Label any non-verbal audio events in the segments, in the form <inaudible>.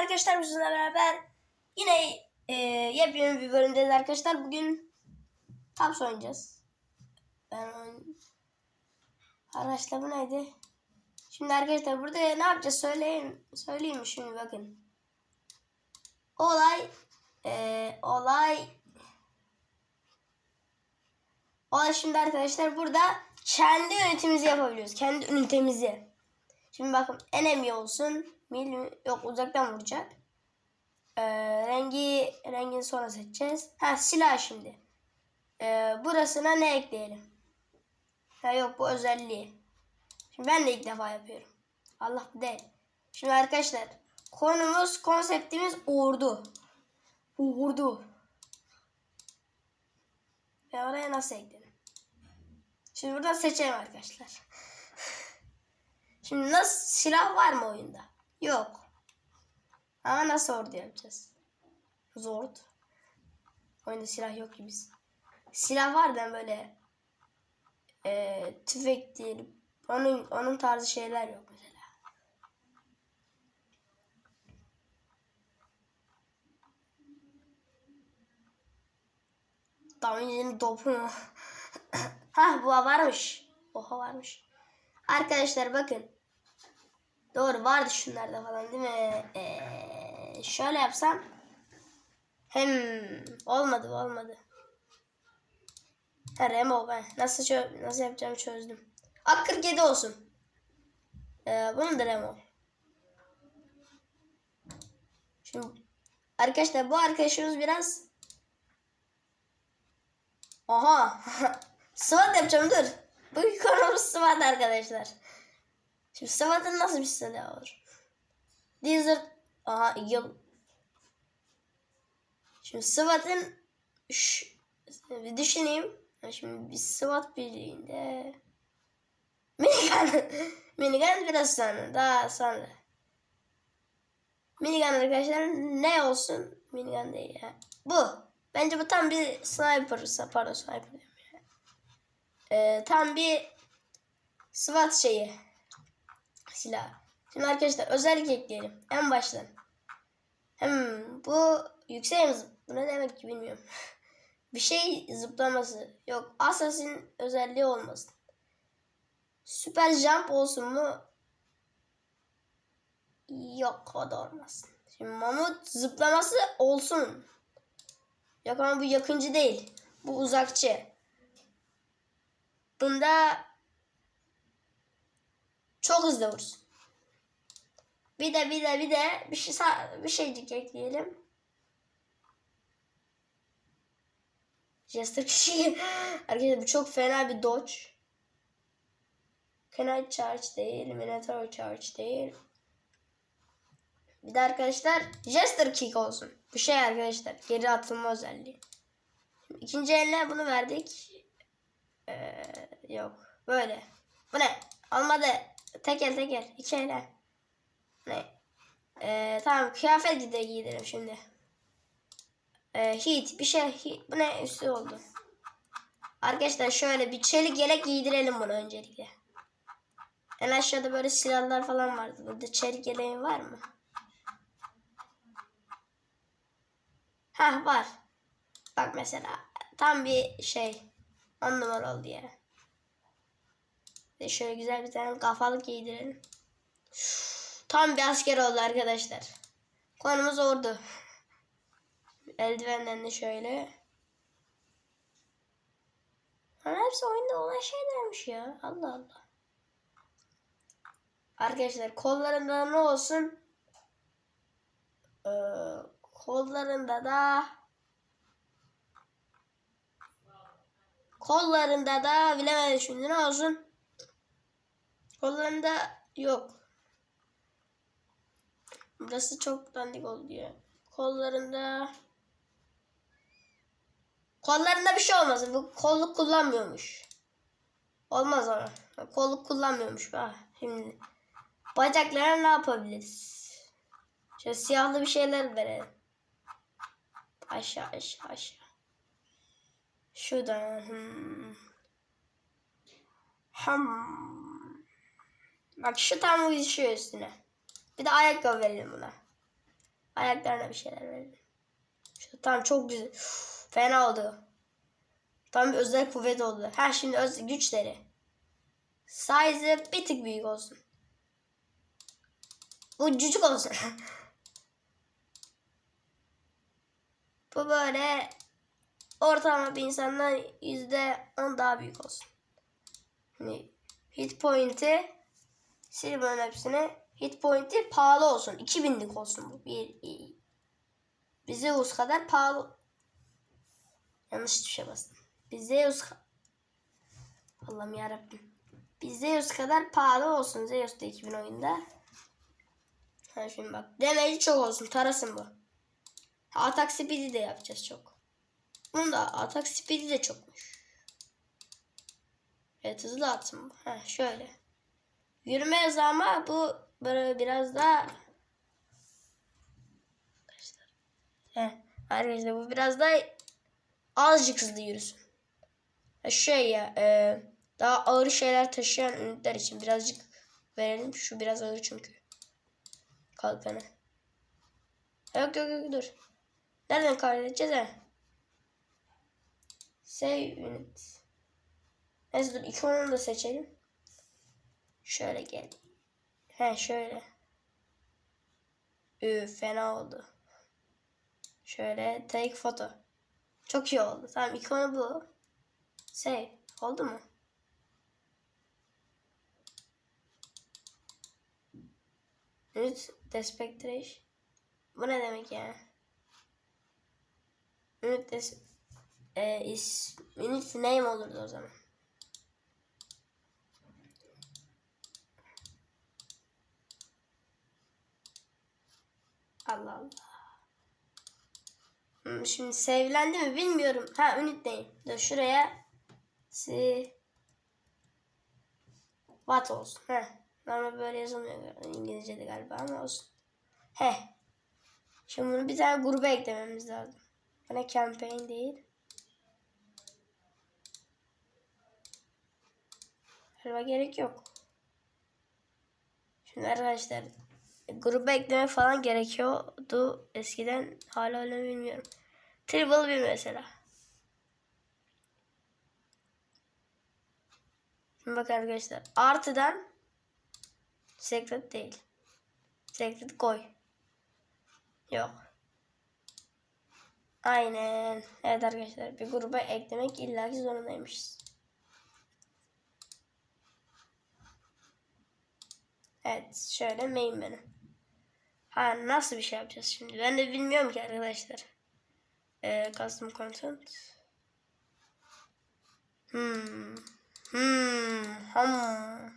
arkadaşlar bizimle beraber yine e, yepyeni bir bölümdeyiz arkadaşlar. Bugün Taps oynayacağız. Ben. Arkadaşlar bu neydi? Şimdi arkadaşlar burada ne yapacağız söyleyin söyleyeyim şimdi bakın. Olay e, olay olay şimdi arkadaşlar burada kendi ünitemizi yapabiliyoruz. Kendi ünitemizi. Şimdi bakın enemy olsun. Mil yok uzaktan vuracak. Ee, rengi rengini sonra seçeceğiz. Ha silah şimdi. Ee, burasına ne ekleyelim? Ha yok bu özelliği. Şimdi ben de ilk defa yapıyorum. Allah değil. Şimdi arkadaşlar konumuz konseptimiz ordu. Ordu. Ve oraya nasıl ekledim? Şimdi buradan seçelim arkadaşlar. <laughs> Şimdi nasıl silah var mı oyunda? Yok. Ama nasıl ordu yapacağız? Zord. Oyunda silah yok ki biz. Silah var da böyle e, tüfek değil. Onun onun tarzı şeyler yok mesela. Damice'nin topu <coughs> mu? ha bu varmış. Oha varmış. Arkadaşlar bakın. Doğru vardı şunlarda falan değil mi? Ee, şöyle yapsam. Hem olmadı olmadı. Ha Remo ben. Nasıl çö- nasıl yapacağımı çözdüm. Ak 47 olsun. Ee, bunun da Remo. Şimdi arkadaşlar bu arkadaşımız biraz Aha. <laughs> SWAT yapacağım dur. Bu konumuz SWAT arkadaşlar. Şimdi SWAT'ın nasıl bir silah olur? Desert. Aha yıl. Şimdi SWAT'ın Şş, bir düşüneyim. Şimdi bir SWAT birliğinde Minigun. <laughs> Minigun biraz sonra. Daha sonra. Minigun arkadaşlar ne olsun? Minigun değil ya. Bu. Bence bu tam bir sniper. Pardon sniper. Ee, tam bir SWAT şeyi. Silah. Şimdi arkadaşlar özellik ekleyelim. En baştan. Hem bu yüksek mi? Bu ne demek ki bilmiyorum. <laughs> bir şey zıplaması. Yok. Assassin özelliği olmasın. Süper jump olsun mu? Yok o da olmasın. Şimdi mamut zıplaması olsun. Yok ama bu yakıncı değil. Bu uzakçı. Bunda çok hızlı vursun. Bir de bir de bir de bir şey bir şeycik ekleyelim. Jester kişi. <laughs> Arkadaşlar bu çok fena bir dodge. Knight charge değil, Minotaur charge değil. Bir de arkadaşlar Jester kick olsun. Bu şey arkadaşlar geri atılma özelliği. Şimdi ikinci bunu verdik. Ee, yok. Böyle. Bu ne? Olmadı. Tek el tek el. İki elle. Ne? Ee, tamam kıyafeti de giydirelim şimdi. Ee, heat bir şey. Heat. Bu ne? Üstü oldu. Arkadaşlar şöyle bir çelik yelek giydirelim bunu öncelikle. En aşağıda böyle silahlar falan vardı. Burada çelik yeleğin var mı? Hah var. Bak mesela tam bir şey. On numara oldu ya. Ve şöyle güzel bir tane kafalık giydirelim. Tam bir asker oldu arkadaşlar. Konumuz ordu. Eldivenden de şöyle. Ama hepsi oyunda olan şeylermiş ya. Allah Allah. Arkadaşlar kollarında ne olsun? Ee, kollarında da kollarında da bilemedim şimdi ne olsun? Kollarında yok. Burası çok dandik oldu ya. Kollarında kollarında bir şey olmasın. Bu kolluk kullanmıyormuş. Olmaz ama. Kolluk kullanmıyormuş. Ha, şimdi bacaklarına ne yapabiliriz? Şöyle siyahlı bir şeyler verelim. Aşağı aşağı aşağı. Şuradan. Hmm. Hmm. Bak şu tam uyuşuyor üstüne. Bir de ayakkabı verelim buna. Ayaklarına bir şeyler verelim. Şu, tamam çok güzel. Uf, fena oldu. Tam bir özel kuvvet oldu. Ha şimdi öz güçleri. Size bir tık büyük olsun. Bu cücük olsun. <laughs> Bu böyle ortalama bir insandan yüzde on daha büyük olsun. Hani hit point'i sil bunların hepsini. Hit point'i pahalı olsun. 2000'lik olsun bu. Bir, bir Zeus kadar pahalı. Yanlış tuşa bastım. Bir Zeus ka- Allah'ım yarabbim. Bir Zeus kadar pahalı olsun. Zeus da 2000 oyunda. Ha şimdi bak. Demeci çok olsun. Tarasın bu. Atak speed'i de yapacağız çok. Bunun da atak speed'i de çokmuş. Evet hızlı atım. bu. Ha şöyle. Yürüme hızı ama bu böyle biraz daha Arkadaşlar. He, arkadaşlar bu biraz daha azıcık hızlı yürüsün. Şey ya e, daha ağır şeyler taşıyan ünitler için birazcık verelim. Şu biraz ağır çünkü. Kalkanı. Yok yok yok dur. Nereden kaydedeceğiz ha? Save unit. Neyse dur iki onu da seçelim. Şöyle gel. He şöyle. Üf fena oldu. Şöyle take photo. Çok iyi oldu. Tamam ikonu bu. Save. Oldu mu? Unit Despectration. Bu ne demek ya? Unit des e, is, unit name olurdu o zaman. Allah Allah. Hmm, Şimdi save'lendi mi bilmiyorum. Ha name. Dur şuraya si what olsun. Heh. Normal böyle yazılmıyor İngilizce'de galiba ama olsun. He. Şimdi bunu bir tane gruba eklememiz lazım. Bana campaign değil. Galiba gerek yok. Şimdi arkadaşlar gruba ekleme falan gerekiyordu eskiden. Hala öyle mi bilmiyorum. Tribal bir mesela. Şimdi bak arkadaşlar. Artıdan secret değil. Secret koy. Yok. Aynen. Evet arkadaşlar bir gruba eklemek illaki zorundaymışız. Evet şöyle main menü. Ha nasıl bir şey yapacağız şimdi? Ben de bilmiyorum ki arkadaşlar. Ee, custom content. Hmm. Hmm. Hmm.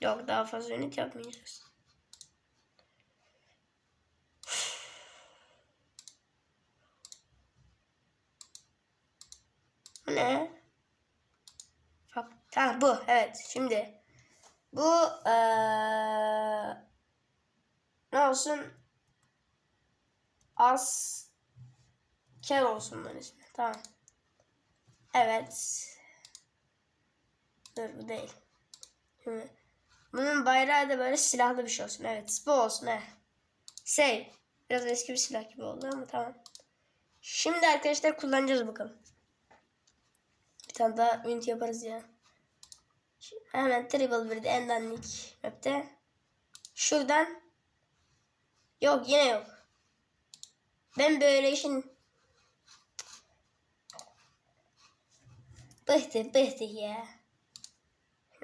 Yok daha fazla unit yapmayacağız. Ne? Bak, tamam bu evet şimdi. Bu eee ne olsun? Az kel olsun bunun ismi tamam. Evet. Dur bu değil. Bunun bayrağı da böyle silahlı bir şey olsun evet bu olsun he. Şey biraz eski bir silah gibi oldu ama tamam. Şimdi arkadaşlar kullanacağız bakalım tane daha unit yaparız ya. Hemen Triple Bird en dandik map'te. Şuradan. Yok yine yok. Ben böyle işin bıhtık bıhtık ya.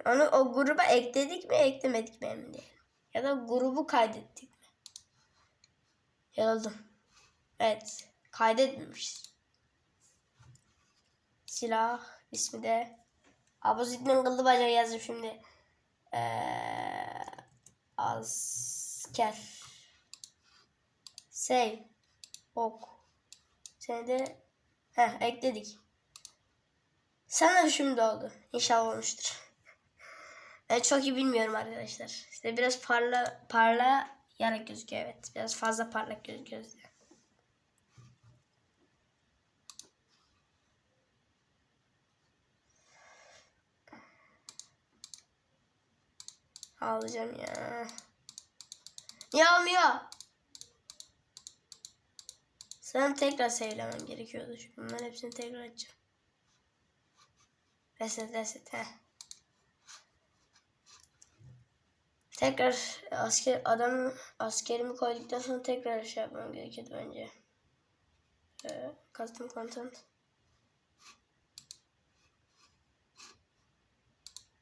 Onu o gruba ekledik mi eklemedik mi emin değilim. Ya da grubu kaydettik mi? Yazdım. Evet. Kaydetmemişiz. Silah ismi de Abuzit'in kıllı bacağı yazdım şimdi. Ee, asker. Save. Ok. Seni de Heh, ekledik. Sana şimdi oldu. İnşallah olmuştur. <laughs> Ben çok iyi bilmiyorum arkadaşlar. İşte biraz parla parla yarak gözüküyor evet. Biraz fazla parlak gözüküyor. Ağlayacağım ya. Niye olmuyor? Sanırım tekrar sevlemem gerekiyordu. Çünkü bunların hepsini tekrar açacağım. Reset reset he. Tekrar asker adam askerimi koyduktan sonra tekrar şey yapmam gerekiyordu bence. Ee, custom content.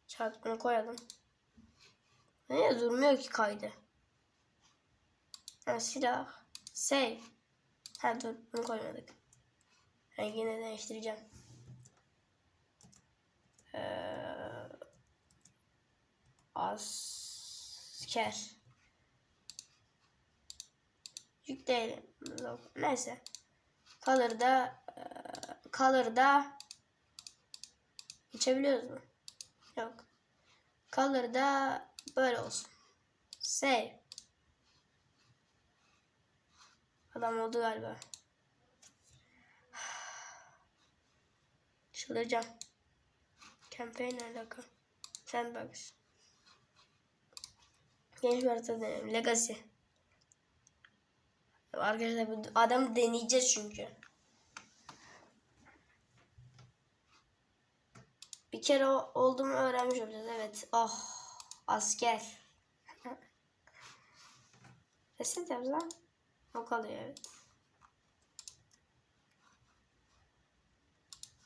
Çarpı bunu koyalım. Niye durmuyor ki kaydı? Ha, silah. Save. Ha dur bunu koymadık. Ben yine değiştireceğim. Ee, asker. Yükleyelim. Neyse. Color'da e, Color'da geçebiliyoruz mu? Yok. Color'da böyle olsun. Save. Adam oldu galiba. <sighs> Çıldıracağım. Campaign alaka. Sandbox. Genç bir harita deneyelim. Legacy. Arkadaşlar bu adam deneyeceğiz çünkü. Bir kere o- olduğumu öğrenmiş olacağız. Evet. Oh. Asker. <laughs> Reset yapsam. O kalıyor evet.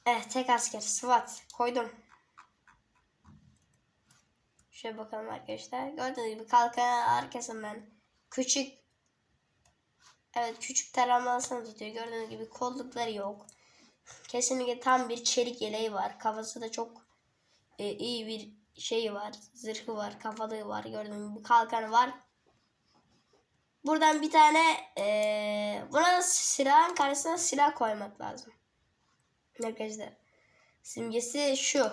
Evet tek asker. SWAT. Koydum. Şöyle bakalım arkadaşlar. Gördüğünüz gibi kalkan arkasından küçük Evet küçük taramasını tutuyor. Gördüğünüz gibi kollukları yok. Kesinlikle tam bir çelik yeleği var. Kafası da çok e, iyi bir şey var. Zırhı var. Kafalığı var. Gördüğünüz gibi kalkanı var. Buradan bir tane e, buna silahın karşısına silah koymak lazım. Arkadaşlar. Simgesi şu.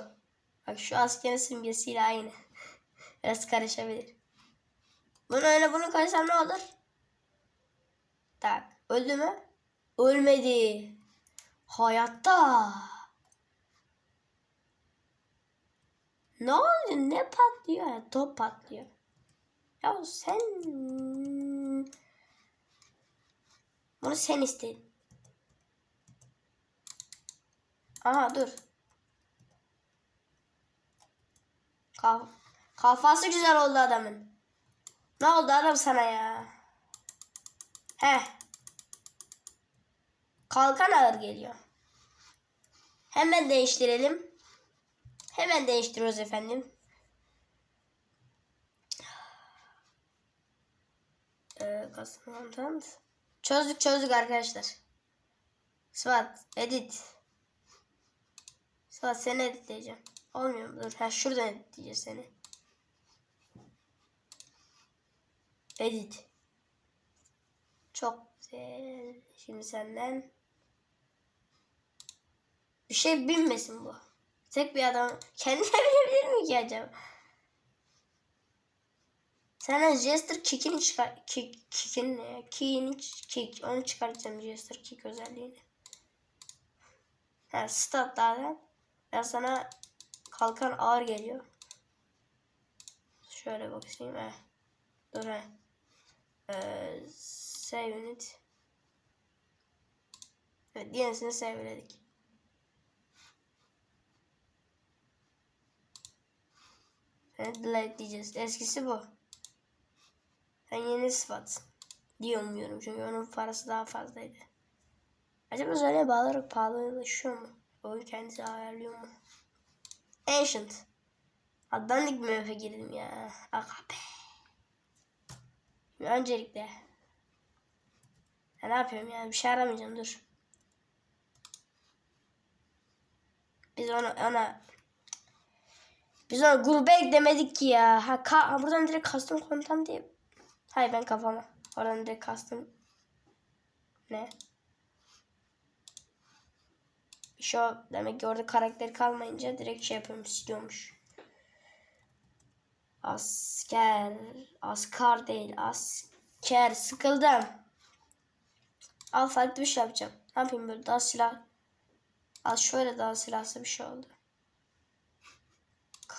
Bak şu askerin simgesiyle aynı. <laughs> Biraz karışabilir. Bunu öyle bunu koysam ne olur? Tak. Öldü mü? Ölmedi. Hayatta. Ne oluyor? Ne patlıyor? Ya, top patlıyor. Ya sen... Bunu sen istedin. Aha dur. Kaf kafası güzel oldu adamın. Ne oldu adam sana ya? He. Kalkan ağır geliyor. Hemen değiştirelim. Hemen değiştiriyoruz efendim. Ee. Çözdük çözdük arkadaşlar. SWAT edit. SWAT seni editleyeceğim. Olmuyor mu? Dur. Ha şuradan editleyeceğiz seni. Edit. Çok güzel. Şimdi senden bir şey bilmesin bu. Tek bir adam <laughs> kendine bilebilir mi ki acaba? Senden Jester Kick'ini çıkar... Kick, kick'in ne? Key'ini kick. Onu çıkartacağım Jester Kick özelliğini. Ha statlardan ben sana kalkan ağır geliyor. Şöyle bakayım. Heh. Dur he. Ee, save unit. Evet yenisini saveledik. Delete diyeceğiz. Eskisi bu. Ben yeni sıfat diye umuyorum çünkü onun parası daha fazlaydı. Acaba söyle bağlarak pahalılaşıyor mu? Oyun kendisi ayarlıyor mu? Ancient. Addanlık bir MF girdim ya. Aga be. Şimdi öncelikle. Ya ne yapıyorum ya? Bir şey aramayacağım dur. Biz ona ona biz ona gruba eklemedik ki ya. Ha, ka, ha buradan direkt custom content diye. Hayır ben kafama. Oradan direkt custom ne? Şu demek ki orada karakter kalmayınca direkt şey yapıyorum siliyormuş. Asker. Askar değil. Asker. Sıkıldım. Al farklı bir şey yapacağım. Ne yapayım böyle daha silah. Al şöyle daha silahsı bir şey oldu.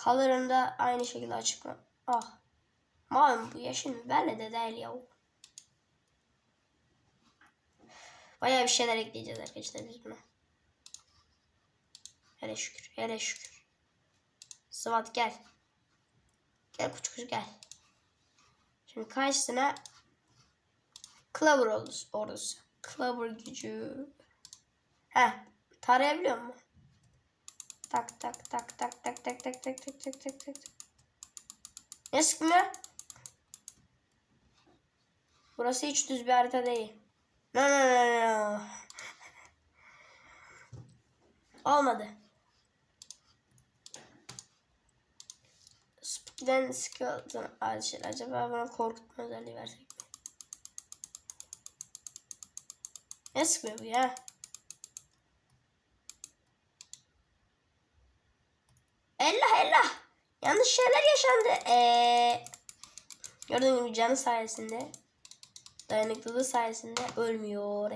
Color'ında aynı şekilde açıkla. Ah. Malum bu yaşın belli de değil ya. Bayağı bir şeyler ekleyeceğiz arkadaşlar biz buna. Hele şükür, hele şükür. Sıvat gel. Gel küçük kuş gel. Şimdi karşısına Clover ordusu. Clover gücü. Heh. Tarayabiliyor mu? Tak tak tak tak tak tak tak tak tak tak tak tak. Ne sıkmıyor? Burası hiç düz bir harita değil. No no no no. Olmadı. Speed'den sıkıldım. Alişir. Acaba bana korkutma özelliği versek mi? Ne sıkmıyor bu ya? Allah. Yanlış şeyler yaşandı. Ee, gördüğün gibi canı sayesinde dayanıklılığı sayesinde ölmüyor.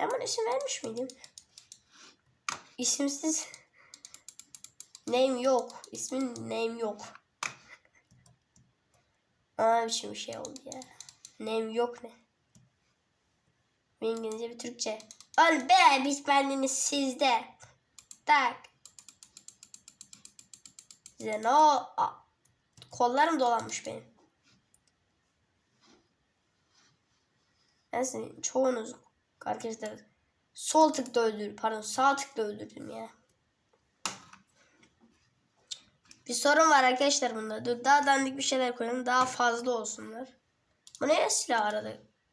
Ben buna isim vermiş miydim? İsimsiz name yok. İsmin name yok. Aa biçim bir şey oldu ya. Name yok ne? Bir İngilizce bir Türkçe. Ol be biz bendiniz sizde. Tak. Size ne o? Kollarım dolanmış benim. Ben sizin çoğunuz arkadaşlar sol tıkla öldürdüm. Pardon sağ tıkla öldürdüm ya. Bir sorun var arkadaşlar bunda. Dur daha dandik bir şeyler koyalım. Daha fazla olsunlar. Bu ne silah arada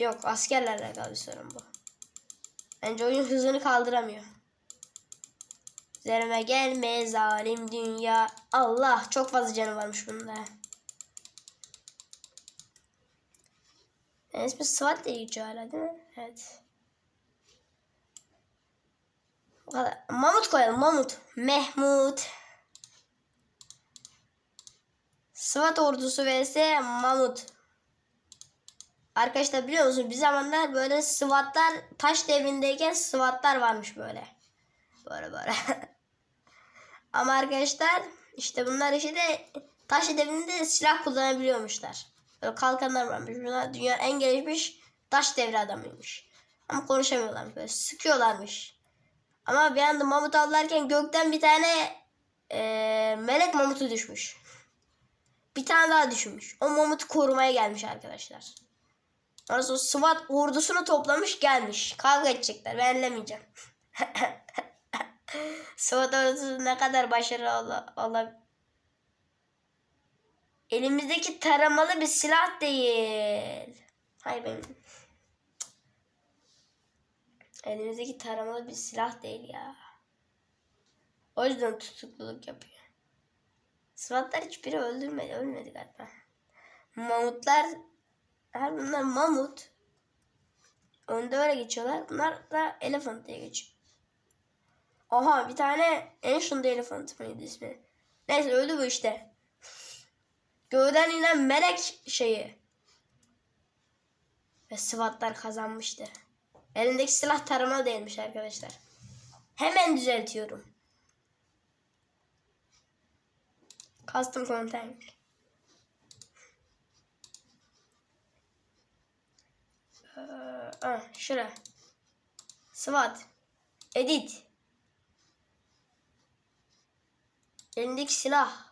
Yok askerlerle alakalı bir sorun bu. Bence oyun hızını kaldıramıyor. Üzerime gelme zalim dünya. Allah çok fazla canı varmış bunda. Yani ismi Sıvat diye geçiyor hala değil mi? Evet. Bu. Mamut koyalım Mamut. Mehmut. Sıvat ordusu vs Mamut. Arkadaşlar biliyor musunuz bir zamanlar böyle SWAT'lar taş devrindeyken SWAT'lar varmış böyle. Böyle böyle. <laughs> Ama arkadaşlar işte bunlar işte taş devrinde silah kullanabiliyormuşlar. Böyle kalkanlar varmış. Bunlar dünyanın en gelişmiş taş devri adamıymış. Ama konuşamıyorlarmış böyle sıkıyorlarmış. Ama bir anda mamut avlarken gökten bir tane eee, melek mamutu düşmüş. Bir tane daha düşmüş. O mamutu korumaya gelmiş arkadaşlar. Ondan sonra SWAT ordusunu toplamış gelmiş. Kavga edecekler. Ben ellemeyeceğim. <laughs> SWAT ordusu ne kadar başarılı olabilir. Elimizdeki taramalı bir silah değil. Hayır benim. Elimizdeki taramalı bir silah değil ya. O yüzden tutukluluk yapıyor. SWAT'lar hiçbiri öldürmedi. Ölmedi galiba. Mamutlar her bunlar mamut. Önde öyle geçiyorlar. Bunlar da elephant diye geçiyor. Aha bir tane Ancient Elephant mıydı ismi? Neyse öldü bu işte. Göğden inen melek şeyi. Ve SWAT'lar kazanmıştı. Elindeki silah tarama değilmiş arkadaşlar. Hemen düzeltiyorum. Custom content. Ee, ah, şura. SWAT. Edit. Elindeki silah.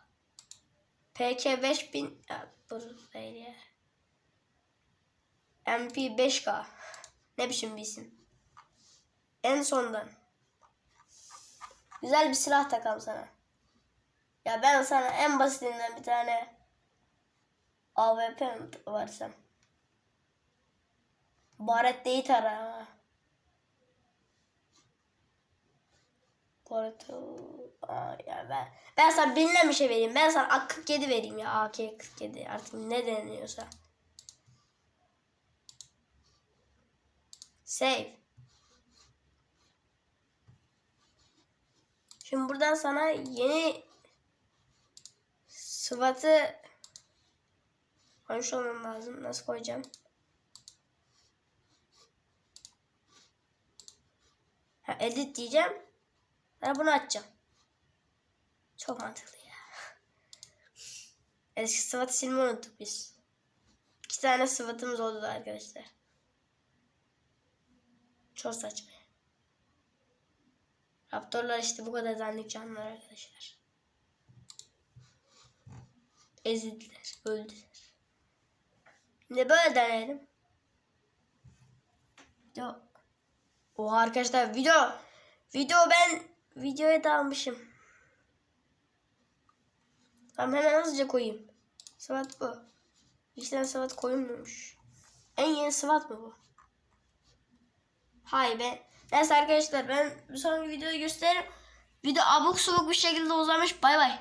PK 5000 ya, dur değil ya. MP 5K. Ne biçim bir isim. En sondan. Güzel bir silah takalım sana. Ya ben sana en basitinden bir tane AWP mi varsam. Baret değil tara. Baret Aa, ya ben, ben sana bilinen bir şey vereyim. Ben sana AK-47 vereyim ya. AK-47 artık ne deniyorsa. Save. Şimdi buradan sana yeni sıfatı koymuş olmam lazım. Nasıl koyacağım? Ha, edit diyeceğim. Ben bunu açacağım. Çok mantıklı ya. <laughs> Eski sıfatı silmeyi unuttuk biz. İki tane sıfatımız oldu da arkadaşlar. Çok saçma. Raptorlar işte bu kadar dandik canlılar arkadaşlar. Ezildiler, öldüler. Şimdi böyle deneyelim. Video. Oha arkadaşlar video. Video ben videoya dalmışım. Tamam hemen hızlıca koyayım. Sıvat bu. İşte sıvat koyulmuyormuş. En yeni sıvat mı bu? Hay be. Neyse arkadaşlar ben bir sonraki videoda gösteririm. Video abuk subuk bir şekilde uzamış. Bay bay.